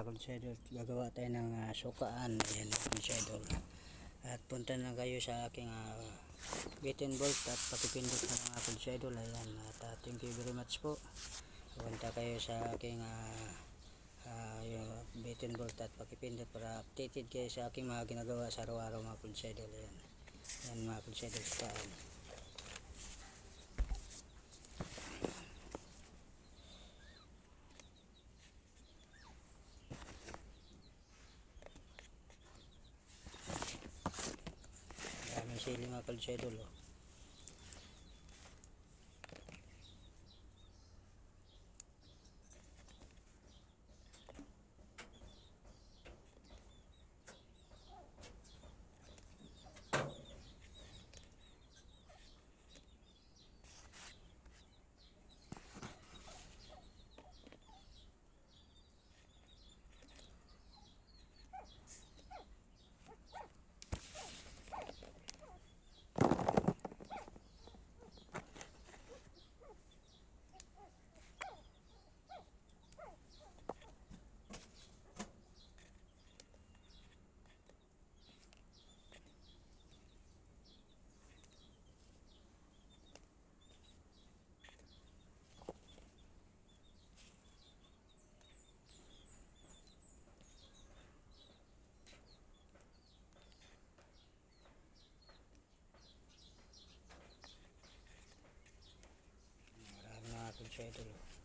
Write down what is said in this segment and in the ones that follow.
mga konsyadol, gagawa tayo ng ah, sukaan. Ayan mga konsyadol. At punta na kayo sa aking uh, button bolt at pakipindot na mga konsyadol. Ayan, at ah, thank you very much po. Punta kayo sa aking uh, uh, button bolt at pakipindot para updated kayo sa aking mga ginagawa sa araw-araw mga konsyadol. Ayan, ayan mga konsyadol sukaan. Sili mga kalsyedol oh. Mga kalsyedol oh.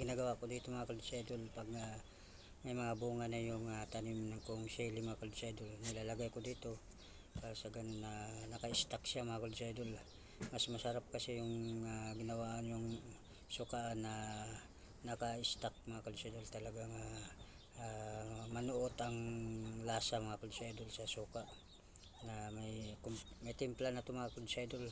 Ginagawa ko dito mga kalsyedol pag ah, may mga bunga na yung ah, tanim ng kong sili mga kalsyedol. Nilalagay ko dito para sa ganun na naka-stack siya mga kalsyedol. Mas masarap kasi yung ah, ginawaan yung sukaan na naka-stack mga kalsyedol talagang ah, ah, manuot ang lasa mga kalsyedol sa suka na may may timpla na to mga konsyedol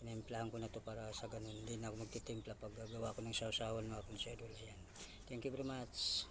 tinimplahan ko na to para sa ganun. Hindi na ako magtitimpla pag gagawa ko ng sausawan mga konsyedol ayan. Thank you very much